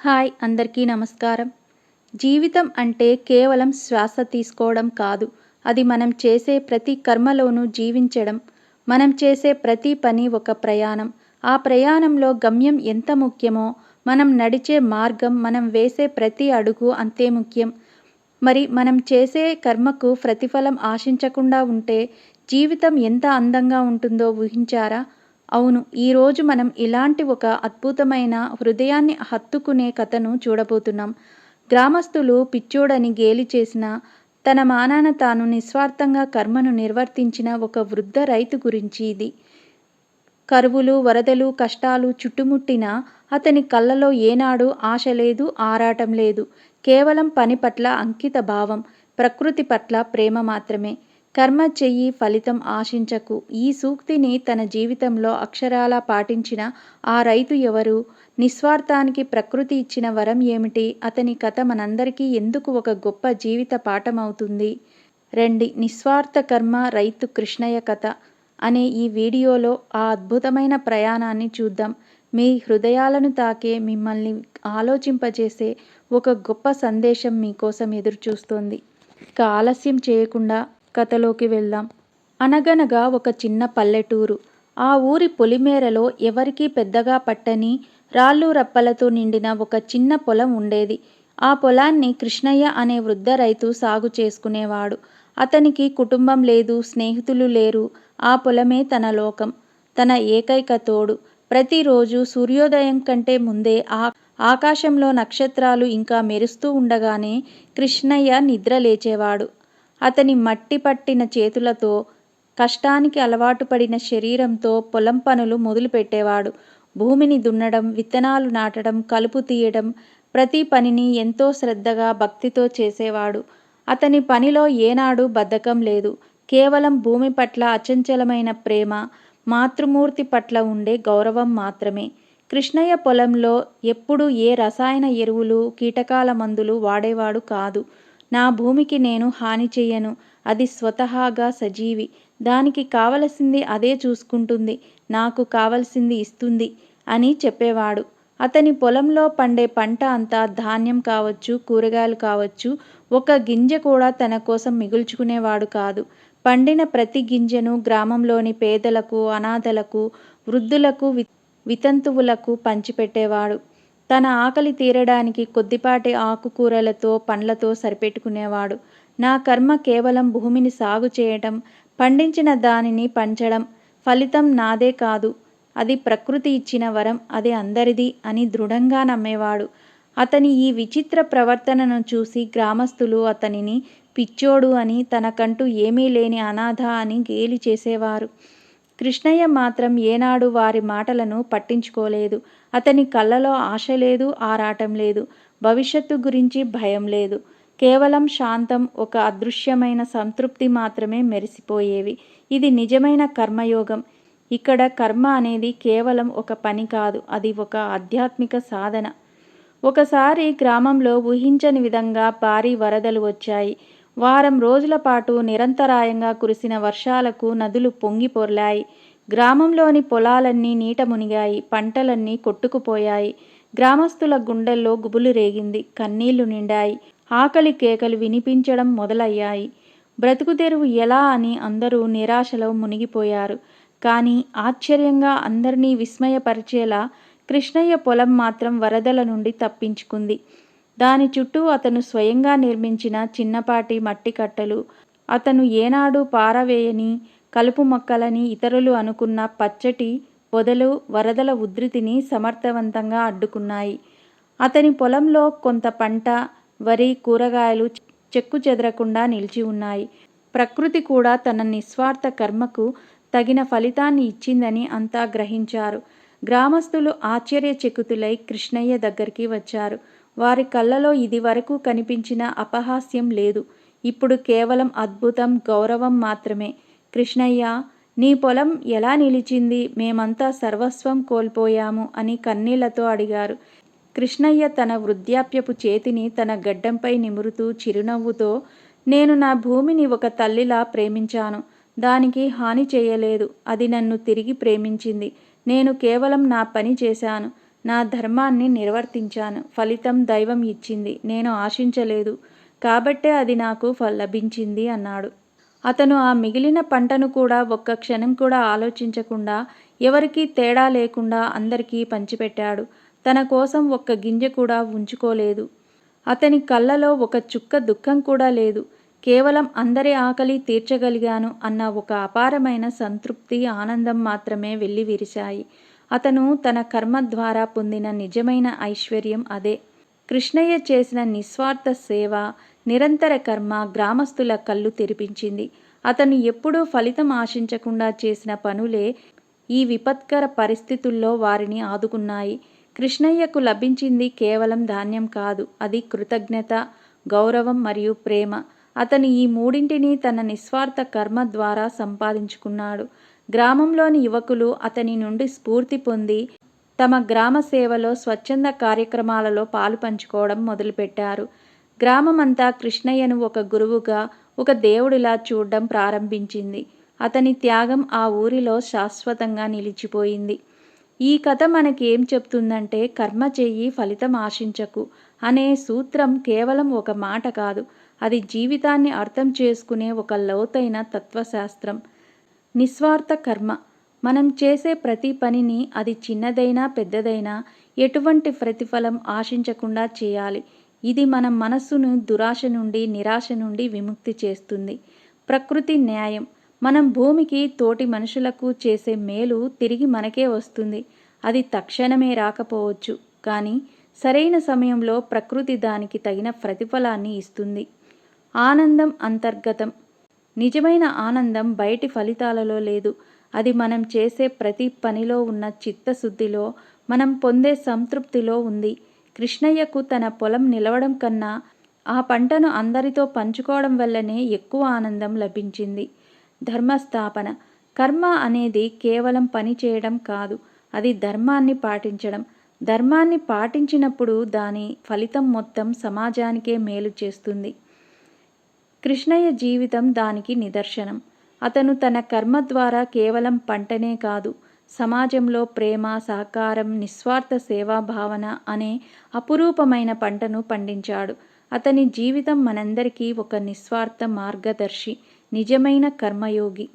Hi అందరికీ నమస్కారం. జీవితం అంటే కేవలం శ్వాస తీసుకోవడం కాదు. అది మనం చేసే ప్రతి కర్మలోనూ జీవించడం. మనం చేసే ప్రతి పని ఒక ప్రయాణం. ఆ ప్రయాణంలో గమ్యం ఎంత ముఖ్యమో మనం నడిచే మార్గం మనం వేసే ప్రతి అడుగు అంతే ముఖ్యం. మరి మనం చేసే కర్మకు ప్రతిఫలం ఆశించకుండా ఉంటే జీవితం ఎంత అందంగా ఉంటుందో ఊహించారా? అవును ఈరోజు మనం ఇలాంటి ఒక అద్భుతమైన హృదయాన్ని హత్తుకునే కథను చూడబోతున్నాం. గ్రామస్తులు పిచ్చోడని గేలి చేసిన తన మానాన తాను నిస్వార్థంగా కర్మను నిర్వర్తించిన ఒక వృద్ధ రైతు గురించి ఇది. కరువులు వరదలు కష్టాలు చుట్టుముట్టినా అతని కళ్ళలో ఏనాడు ఆశ లేదు ఆరాటం లేదు. కేవలం పని పట్ల అంకిత భావం ప్రకృతి పట్ల ప్రేమ మాత్రమే. కర్మ చెయ్యి ఫలితం ఆశించకు. ఈ సూక్తిని తన జీవితంలో అక్షరాలా పాటించిన ఆ రైతు ఎవరు? నిస్వార్థానికి ప్రకృతి ఇచ్చిన వరం ఏమిటి? అతని కథ మనందరికీ ఎందుకు ఒక గొప్ప జీవిత పాఠమవుతుంది? రండి నిస్వార్థ కర్మ రైతు కృష్ణయ్య కథ అనే ఈ వీడియోలో ఆ అద్భుతమైన ప్రయాణాన్ని చూద్దాం. మీ హృదయాలను తాకే మిమ్మల్ని ఆలోచింపజేసే ఒక గొప్ప సందేశం మీకోసం ఎదురుచూస్తోంది. ఇక ఆలస్యం చేయకుండా కథలోకి వెళ్దాం. అనగనగా ఒక చిన్న పల్లెటూరు. ఆ ఊరి పొలిమేరలో ఎవరికీ పెద్దగా పట్టని రాళ్ళు రప్పలతో నిండిన ఒక చిన్న పొలం ఉండేది. ఆ పొలాన్ని కృష్ణయ్య అనే వృద్ధ రైతు సాగు చేసుకునేవాడు. అతనికి కుటుంబం లేదు స్నేహితులు లేరు. ఆ పొలమే తన లోకం. తన ఏకైక తోడు. ప్రతిరోజు సూర్యోదయం కంటే ముందే ఆ ఆకాశంలో నక్షత్రాలు ఇంకా మెరుస్తూ ఉండగానే కృష్ణయ్య నిద్ర లేచేవాడు. అతని మట్టి పట్టిన చేతులతో కష్టానికి అలవాటు పడిన శరీరంతో పొలం పనులు మొదలుపెట్టేవాడు. భూమిని దున్నడం విత్తనాలు నాటడం కలుపు తీయడం ప్రతి పనిని ఎంతో శ్రద్ధగా భక్తితో చేసేవాడు. అతని పనిలో ఏనాడు బద్ధకం లేదు. కేవలం భూమి పట్ల అచంచలమైన ప్రేమ మాతృమూర్తి పట్ల ఉండే గౌరవం మాత్రమే. కృష్ణయ్య పొలంలో ఎప్పుడూ ఏ రసాయన ఎరువులు కీటకాల మందులు వాడేవాడు కాదు. నా భూమికి నేను హాని చెయ్యను. అది స్వతహాగా సజీవి. దానికి కావలసింది అదే చూసుకుంటుంది. నాకు కావలసింది ఇస్తుంది అని చెప్పేవాడు. అతని పొలంలో పండే పంట అంతా ధాన్యం కావచ్చు కూరగాయలు కావచ్చు ఒక గింజ కూడా తన కోసం మిగుల్చుకునేవాడు కాదు. పండిన ప్రతి గింజను గ్రామంలోని పేదలకు అనాథలకు వృద్ధులకు వితంతువులకు పంచిపెట్టేవాడు. తన ఆకలి తీరడానికి కొద్దిపాటి ఆకుకూరలతో పండ్లతో సరిపెట్టుకునేవాడు. నా కర్మ కేవలం భూమిని సాగు చేయటం పండించిన దానిని పంచడం ఫలితం నాదే కాదు. అది ప్రకృతి ఇచ్చిన వరం అది అందరిది అని దృఢంగా నమ్మేవాడు. అతని ఈ విచిత్ర ప్రవర్తనను చూసి గ్రామస్తులు అతనిని పిచ్చోడు అని తనకంటూ ఏమీ లేని అనాథ అని గేలి చేసేవారు. కృష్ణయ్య మాత్రం ఏనాడు వారి మాటలను పట్టించుకోలేదు. అతని కళ్ళలో ఆశ లేదు ఆరాటం లేదు. భవిష్యత్తు గురించి భయం లేదు. కేవలం శాంతం ఒక అదృశ్యమైన సంతృప్తి మాత్రమే మెరిసిపోయేవి. ఇది నిజమైన కర్మయోగం. ఇక్కడ కర్మ అనేది కేవలం ఒక పని కాదు అది ఒక ఆధ్యాత్మిక సాధన. ఒకసారి గ్రామంలో ఊహించని విధంగా భారీ వరదలు వచ్చాయి. వారం రోజుల పాటు నిరంతరాయంగా కురిసిన వర్షాలకు నదులు పొంగి పొర్లాయి. గ్రామంలోని పొలాలన్నీ నీట మునిగాయి పంటలన్నీ కొట్టుకుపోయాయి. గ్రామస్తుల గుండెల్లో గుబులు రేగింది కన్నీళ్ళు నిండాయి. ఆకలి కేకలు వినిపించడం మొదలయ్యాయి. బ్రతుకుదెరువు ఎలా అని అందరూ నిరాశలో మునిగిపోయారు. కానీ ఆశ్చర్యంగా అందరినీ విస్మయపరిచేలా కృష్ణయ్య పొలం మాత్రం వరదల నుండి తప్పించుకుంది. దాని చుట్టూ అతను స్వయంగా నిర్మించిన చిన్నపాటి మట్టి కట్టలు అతను ఏనాడు పారవేయని కలుపు మొక్కలని ఇతరులు అనుకున్న పచ్చటి పొదలు వరదల ఉధృతిని సమర్థవంతంగా అడ్డుకున్నాయి. అతని పొలంలో కొంత పంట వరి కూరగాయలు చెక్కు చెదరకుండా నిలిచి ఉన్నాయి. ప్రకృతి కూడా తన నిస్వార్థ కర్మకు తగిన ఫలితాన్ని ఇచ్చిందని అంతా గ్రహించారు. గ్రామస్తులు ఆశ్చర్యచకితులై కృష్ణయ్య దగ్గరికి వచ్చారు. వారి కళ్ళలో ఇది వరకు కనిపించిన అపహాస్యం లేదు. ఇప్పుడు కేవలం అద్భుతం గౌరవం మాత్రమే. కృష్ణయ్య నీ పొలం ఎలా నిలిచింది? మేమంతా సర్వస్వం కోల్పోయాము అని కన్నీళ్ళతో అడిగారు. కృష్ణయ్య తన వృద్ధాప్యపు చేతిని తన గడ్డంపై నిమురుతూ చిరునవ్వుతో నేను నా భూమిని ఒక తల్లిలా ప్రేమించాను. దానికి హాని చేయలేదు. అది నన్ను తిరిగి ప్రేమించింది. నేను కేవలం నా పని చేశాను. నా ధర్మాన్ని నిర్వర్తించాను. ఫలితం దైవం ఇచ్చింది. నేను ఆశించలేదు. కాబట్టే అది నాకు ఫ లభించింది అన్నాడు. అతను ఆ మిగిలిన పంటను కూడా ఒక్క క్షణం కూడా ఆలోచించకుండా ఎవరికీ తేడా లేకుండా అందరికీ పంచిపెట్టాడు. తన కోసం ఒక్క గింజ కూడా ఉంచుకోలేదు. అతని కళ్ళలో ఒక చుక్క దుఃఖం కూడా లేదు. కేవలం అందరి ఆకలి తీర్చగలిగాను అన్న ఒక అపారమైన సంతృప్తి ఆనందం మాత్రమే వెళ్ళి విరిశాయి. అతను తన కర్మ ద్వారా పొందిన నిజమైన ఐశ్వర్యం అదే. కృష్ణయ్య చేసిన నిస్వార్థ సేవ నిరంతర కర్మ గ్రామస్తుల కళ్ళు తెరిపించింది. అతను ఎప్పుడూ ఫలితం ఆశించకుండా చేసిన పనులే ఈ విపత్కర పరిస్థితుల్లో వారిని ఆదుకున్నాయి. కృష్ణయ్యకు లభించింది కేవలం ధాన్యం కాదు అది కృతజ్ఞత గౌరవం మరియు ప్రేమ. అతను ఈ మూడింటిని తన నిస్వార్థ కర్మ ద్వారా సంపాదించుకున్నాడు. గ్రామంలోని యువకులు అతని నుండి స్ఫూర్తి పొంది తమ గ్రామ సేవలో స్వచ్ఛంద కార్యక్రమాలలో పాలు పంచుకోవడం మొదలుపెట్టారు. గ్రామమంతా కృష్ణయ్యను ఒక గురువుగా ఒక దేవుడిలా చూడడం ప్రారంభించింది. అతని త్యాగం ఆ ఊరిలో శాశ్వతంగా నిలిచిపోయింది. ఈ కథ మనకి ఏం చెప్తుందంటే కర్మ చెయ్యి ఫలితం ఆశించకు అనే సూత్రం కేవలం ఒక మాట కాదు అది జీవితాన్ని అర్థం చేసుకునే ఒక లోతైన తత్వశాస్త్రం. నిస్వార్థ కర్మ. మనం చేసే ప్రతి పనిని అది చిన్నదైనా పెద్దదైనా ఎటువంటి ప్రతిఫలం ఆశించకుండా చేయాలి. ఇది మన మనస్సును దురాశ నుండి నిరాశ నుండి విముక్తి చేస్తుంది. ప్రకృతి న్యాయం. మనం భూమికి తోటి మనుషులకు చేసే మేలు తిరిగి మనకే వస్తుంది. అది తక్షణమే రాకపోవచ్చు. కానీ సరైన సమయంలో ప్రకృతి దానికి తగిన ప్రతిఫలాన్ని ఇస్తుంది. ఆనందం అంతర్గతం. నిజమైన ఆనందం బయటి ఫలితాలలో లేదు. అది మనం చేసే ప్రతి పనిలో ఉన్న చిత్తశుద్ధిలో మనం పొందే సంతృప్తిలో ఉంది. కృష్ణయ్యకు తన పొలం నిలవడం కన్నా ఆ పంటను అందరితో పంచుకోవడం వల్లనే ఎక్కువ ఆనందం లభించింది. ధర్మస్థాపన. కర్మ అనేది కేవలం పని చేయడం కాదు. అది ధర్మాన్ని పాటించడం. ధర్మాన్ని పాటించినప్పుడు దాని ఫలితం మొత్తం సమాజానికే మేలు చేస్తుంది. కృష్ణయ్య జీవితం దానికి నిదర్శనం. అతను తన కర్మ ద్వారా కేవలం పంటనే కాదు సమాజంలో ప్రేమ సహకారం నిస్వార్థ సేవా భావన అనే అపురూపమైన పంటను పండించాడు. అతని జీవితం మనందరికీ ఒక నిస్వార్థ మార్గదర్శి నిజమైన కర్మయోగి.